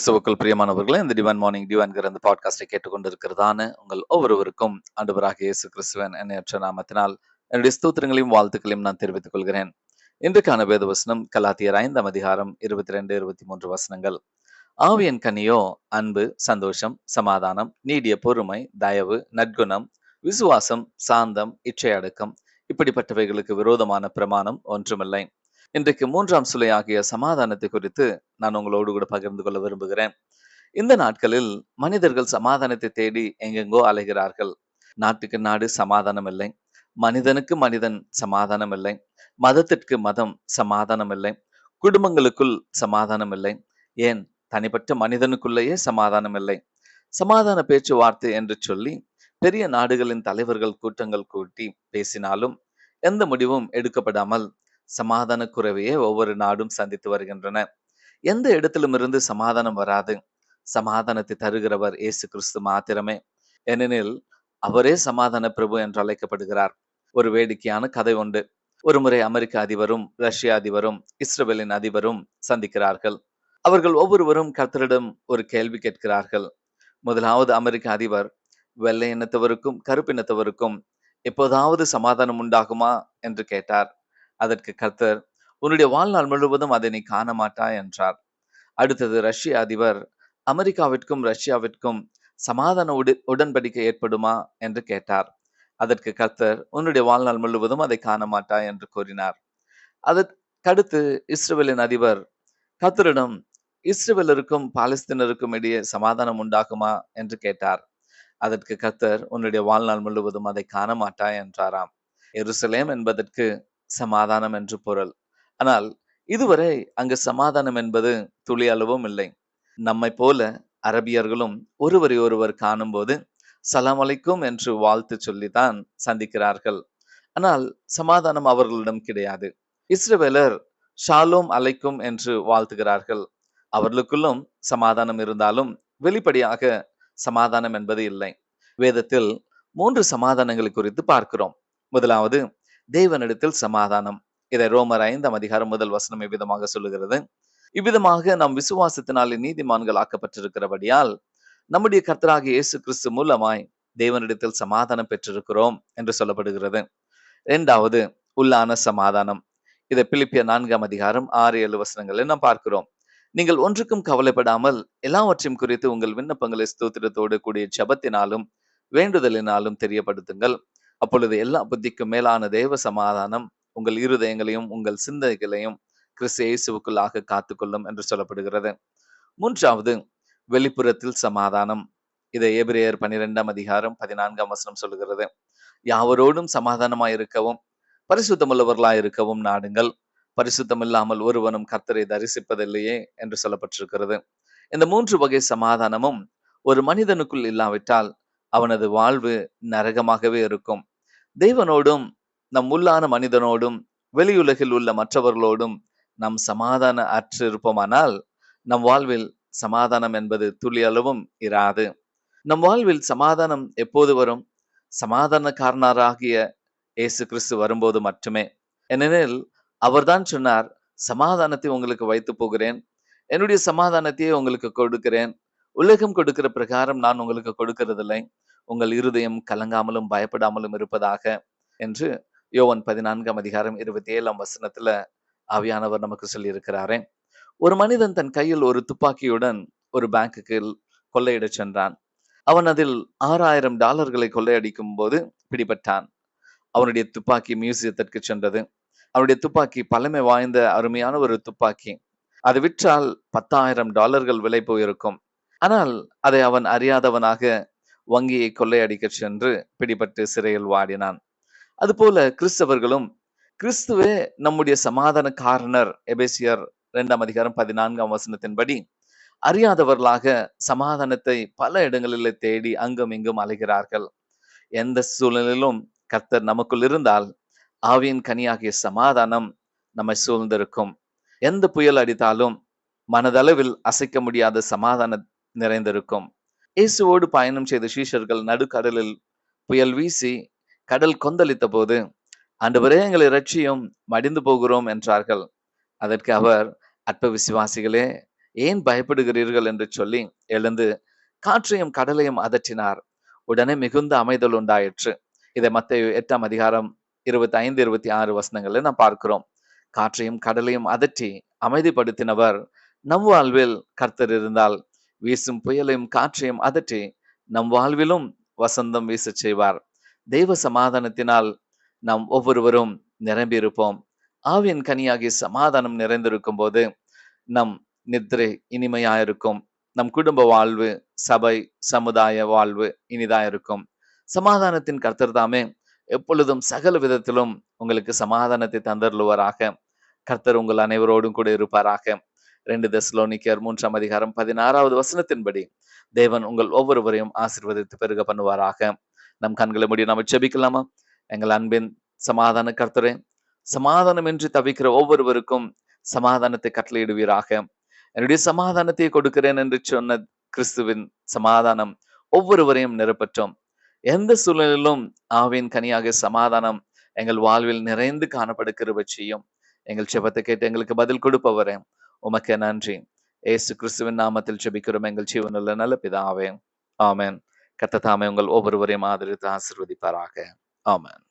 கிறிஸ்துவுக்குள் பிரியமானவர்களே இந்த டிவன் மார்னிங் டிவான்கிற அந்த பாட்காஸ்டை கேட்டுக்கொண்டிருக்கிறதான உங்கள் ஒவ்வொருவருக்கும் ஆண்டவராக இயேசு கிறிஸ்துவன் எண்ணற்ற நாமத்தினால் என்னுடைய ஸ்தூத்திரங்களையும் வாழ்த்துக்களையும் நான் தெரிவித்துக் கொள்கிறேன். இன்றைக்கான வேத வசனம் கலாத்தியர் ஐந்தாம் அதிகாரம் இருபத்தி ரெண்டு இருபத்தி மூன்று வசனங்கள் ஆவியன் கனியோ அன்பு சந்தோஷம் சமாதானம் நீடிய பொறுமை தயவு நற்குணம் விசுவாசம் சாந்தம் இச்சை அடக்கம் இப்படிப்பட்டவைகளுக்கு விரோதமான பிரமாணம் ஒன்றுமில்லை. இன்றைக்கு மூன்றாம் சுலையாகிய சமாதானத்தை குறித்து நான் உங்களோடு கூட பகிர்ந்து கொள்ள விரும்புகிறேன். இந்த நாட்களில் மனிதர்கள் சமாதானத்தை தேடி எங்கெங்கோ அலைகிறார்கள். நாட்டுக்கு நாடு சமாதானம் இல்லை. மனிதனுக்கு மனிதன் சமாதானம் இல்லை. மதத்திற்கு மதம் சமாதானம் இல்லை. குடும்பங்களுக்குள் சமாதானம் இல்லை. ஏன்? தனிப்பட்ட மனிதனுக்குள்ளேயே சமாதானம் இல்லை. சமாதான பேச்சுவார்த்தை என்று சொல்லி பெரிய நாடுகளின் தலைவர்கள் கூட்டங்கள் கூட்டி பேசினாலும் எந்த முடிவும் எடுக்கப்படாமல் சமாதான குறைவையே ஒவ்வொரு நாடும் சந்தித்து வருகின்றன. எந்த இடத்திலும் இருந்து சமாதானம் வராது. சமாதானத்தை தருகிறவர் இயேசு கிறிஸ்து மாத்திரமே. ஏனெனில் அவரே சமாதான பிரபு என்று அழைக்கப்படுகிறார். ஒரு வேடிக்கையான கதை உண்டு. ஒருமுறை அமெரிக்க அதிபரும் ரஷ்ய அதிபரும் இஸ்ரேலின் அதிபரும் சந்திக்கிறார்கள். அவர்கள் ஒவ்வொருவரும் கர்த்தரிடம் ஒரு கேள்வி கேட்கிறார்கள். முதலாவது அமெரிக்க அதிபர் வெள்ளை இனத்தவருக்கும் கருப்பினத்தவருக்கும் எப்போதாவது சமாதானம் உண்டாகுமா? என்று கேட்டார். அதற்கு கர்த்தர் உன்னுடைய வாழ்நாள் முழுவதும் அதை நீ காண மாட்டாய் என்றார். அடுத்தது ரஷ்ய அதிபர் அமெரிக்காவிற்கும் ரஷ்யாவிற்கும் சமாதான உடு உடன்படிக்கை ஏற்படுமா? என்று கேட்டார். அதற்கு கர்த்தர் உன்னுடைய வாழ்நாள் முழுவதும் அதை காண மாட்டாய் என்று கூறினார். அதற்கடுத்து இஸ்ரேலின் அதிபர் கர்த்தரிடம் இஸ்ரேலருக்கும் பாலஸ்தீனருக்கும் இடையே சமாதானம் உண்டாகுமா? என்று கேட்டார். அதற்கு கர்த்தர் உன்னுடைய வாழ்நாள் முழுவதும் அதை காண மாட்டாய் என்றாராம். எருசலேம் என்பதற்கு சமாதானம் என்று பொருள். ஆனால் இதுவரை அங்கு சமாதானம் என்பது துளி அளவும் இல்லை. நம்மை போல அரபியர்களும் ஒருவரை ஒருவர் காணும்போது சலாம் அலைக்கும் என்று வாழ்த்து சொல்லித்தான் சந்திக்கிறார்கள். ஆனால் சமாதானம் அவர்களிடம் கிடையாது. இஸ்ரவேலர் ஷாலோம் அலைக்கும் என்று வாழ்த்துகிறார்கள். அவர்களுக்குள்ளும் சமாதானம் இருந்தாலும் வெளிப்படையாக சமாதானம் என்பது இல்லை. வேதத்தில் மூன்று சமாதானங்களை குறித்து பார்க்கிறோம். முதலாவது தேவனிடத்தில் சமாதானம். இதை ரோமர் ஐந்தாம் அதிகாரம் முதல் வசனம் இவ்விதமாக சொல்லுகிறது. இவ்விதமாக நாம் விசுவாசத்தினாலே நீதிமான்கள் ஆக்கப்பட்டிருக்கிறபடியால் நம்முடைய கர்த்தராக இயேசு கிறிஸ்து மூலமாய் தேவனிடத்தில் சமாதானம் பெற்றிருக்கிறோம் என்று சொல்லப்படுகிறது. இரண்டாவது உள்ளான சமாதானம். இதை பிலிப்பிய நான்காம் அதிகாரம் ஆறு ஏழு வசனங்களை நாம் பார்க்கிறோம். நீங்கள் ஒன்றுக்கும் கவலைப்படாமல் எல்லாவற்றையும் குறித்து உங்கள் விண்ணப்பங்களை ஸ்தோத்திரத்தோடு கூடிய ஜபத்தினாலும் வேண்டுதலினாலும் தெரியப்படுத்துங்கள். அப்பொழுது எல்லா புத்திக்கும் மேலான தேவ சமாதானம் உங்கள் இருதயங்களையும் உங்கள் சிந்தனைகளையும் கிறிஸ்து இயேசுவுக்குள்ளாக காத்துக்கொள்ளும் என்று சொல்லப்படுகிறது. மூன்றாவது வெளிப்புறத்தில் சமாதானம். இதை ஏபிரேயர் பனிரெண்டாம் அதிகாரம் பதினான்காம் வசனம் சொல்லுகிறது. யாவரோடும் சமாதானமாய் இருக்கவும் பரிசுத்தமுள்ளவர்களாய் இருக்கவும் நாடுங்கள். பரிசுத்தம் இல்லாமல் ஒருவனும் கர்த்தரை தரிசிப்பதில்லையே என்று சொல்லப்பட்டிருக்கிறது. இந்த மூன்று வகை சமாதானமும் ஒரு மனிதனுக்குள் இல்லாவிட்டால் அவனது வாழ்வு நரகமாகவே இருக்கும். தேவனோடும் நம் உள்ளான மனிதனோடும் வெளியுலகில் உள்ள மற்றவர்களோடும் நாம் சமாதான அற்று இருப்போமானால் நம் வாழ்வில் சமாதானம் என்பது துளியளவும் இராது. நம் வாழ்வில் சமாதானம் எப்போது வரும்? சமாதானக்காரனராகிய இயேசு கிறிஸ்து வரும்போது மட்டுமே. ஏனெனில் அவர்தான் சொன்னார் சமாதானத்தை உங்களுக்கு வைத்து போகிறேன். என்னுடைய சமாதானத்தையே உங்களுக்கு கொடுக்கிறேன். உலகம் கொடுக்கிற பிரகாரம் நான் உங்களுக்கு கொடுக்கறதில்லை. உங்கள் இருதயம் கலங்காமலும் பயப்படாமலும் இருப்பதாக என்று யோவன் பதினான்காம் அதிகாரம் இருபத்தி ஏழாம் வசனத்துல ஆவியானவர் நமக்கு சொல்லியிருக்கிறாரே. ஒரு மனிதன் தன் கையில் ஒரு துப்பாக்கியுடன் ஒரு பேங்குக்கு கொள்ளையிடச் சென்றான். அவன் அதில் ஆறாயிரம் டாலர்களை கொள்ளையடிக்கும் போது பிடிபட்டான். அவனுடைய துப்பாக்கி மியூசியத்திற்கு சென்றது. அவனுடைய துப்பாக்கி பழமை வாய்ந்த அருமையான ஒரு துப்பாக்கி. அது விற்றால் பத்தாயிரம் டாலர்கள் விலை போயிருக்கும். ஆனால் அதை அவன் அறியாதவனாக வங்கியை கொள்ளையடிக்க சென்று பிடிபட்டு சிறையில் வாடினான். அதுபோல கிறிஸ்தவர்களும் கிறிஸ்துவே நம்முடைய சமாதான காரணர் எபேசியர் இரண்டாம் அதிகாரம் பதினான்காம் வசனத்தின்படி அறியாதவர்களாக சமாதானத்தை பல இடங்களில் தேடி அங்கும் இங்கும் அலைகிறார்கள். எந்த சூழ்நிலையிலும் கர்த்தர் நமக்குள் இருந்தால் ஆவியின் கனியாகிய சமாதானம் நம்மை சூழ்ந்திருக்கும். எந்த புயல் அடித்தாலும் மனதளவில் அசைக்க முடியாத சமாதானம் நிறைந்திருக்கும். இயேசுவோடு பயணம் செய்த சீஷர்கள் நடுக்கடலில் புயல் வீசி கடல் கொந்தளித்த போது ஆண்டவரே எங்களை ரட்சியும் மடிந்து போகிறோம் என்றார்கள். அதற்கு அவர் அற்ப விசுவாசிகளே ஏன் பயப்படுகிறீர்கள்? என்று சொல்லி எழுந்து காற்றையும் கடலையும் அதற்றினார். உடனே மிகுந்த அமைதல் உண்டாயிற்று. இதை மத்திய எட்டாம் அதிகாரம் இருபத்தி ஐந்து இருபத்தி ஆறு வசனங்களில் நாம் பார்க்கிறோம். காற்றையும் கடலையும் அதற்றி அமைதிப்படுத்தினவர் நம் வாழ்வில் கர்த்தர் இருந்தால் வீசும் புயலையும் காற்றையும் அதற்றி நம் வாழ்விலும் வசந்தம் வீசச் செய்வார். தெய்வ சமாதானத்தினால் நாம் ஒவ்வொருவரும் நிரம்பியிருப்போம். ஆவியின் கனியாகி சமாதானம் நிறைந்திருக்கும் போது நம் நித்திரை இனிமையாயிருக்கும். நம் குடும்ப வாழ்வு சபை சமுதாய வாழ்வு இனிதாயிருக்கும். சமாதானத்தின் கர்த்தர் தாமே எப்பொழுதும் சகல விதத்திலும் உங்களுக்கு சமாதானத்தை தந்தருளுவாராக. கர்த்தர் உங்கள் அனைவரோடும் கூட இருப்பாராக. ரெண்டு தெஸ்லோனிக்கர் மூன்றாம் அதிகாரம் பதினாறாவது வசனத்தின்படி தேவன் உங்கள் ஒவ்வொருவரையும் ஆசிர்வதித்து பெருக பண்ணுவாராக. நம் கண்களை முடியும் நம்ம செபிக்கலாமா எங்கள் அன்பின் சமாதான கர்த்தரே சமாதானமின்றி தவிக்கிற ஒவ்வொருவருக்கும் சமாதானத்தை கட்டளையிடுவீராக. என்னுடைய சமாதானத்தை கொடுக்கிறேன் என்று சொன்ன கிறிஸ்துவின் சமாதானம் ஒவ்வொருவரையும் நிரப்பற்றோம் எந்த சூழலிலும் ஆவின் கனியாக சமாதானம் எங்கள் வாழ்வில் நிறைந்து காணப்பட செய்யும். எங்கள் செபத்தை கேட்டு எங்களுக்கு பதில் கொடுப்பவரேன் உமக்கு நன்றி. ஏசு கிறிஸ்துவின் நாமத்தில் செபிக்கிறோம் எங்கள் ஜீவனுள்ள நல்ல பிதாவே. ஆமேன். கர்த்தர் தாமே உங்கள் ஒவ்வொருவரையும் ஆதரித்து ஆசிர்வதிப்பாராக. ஆமேன்.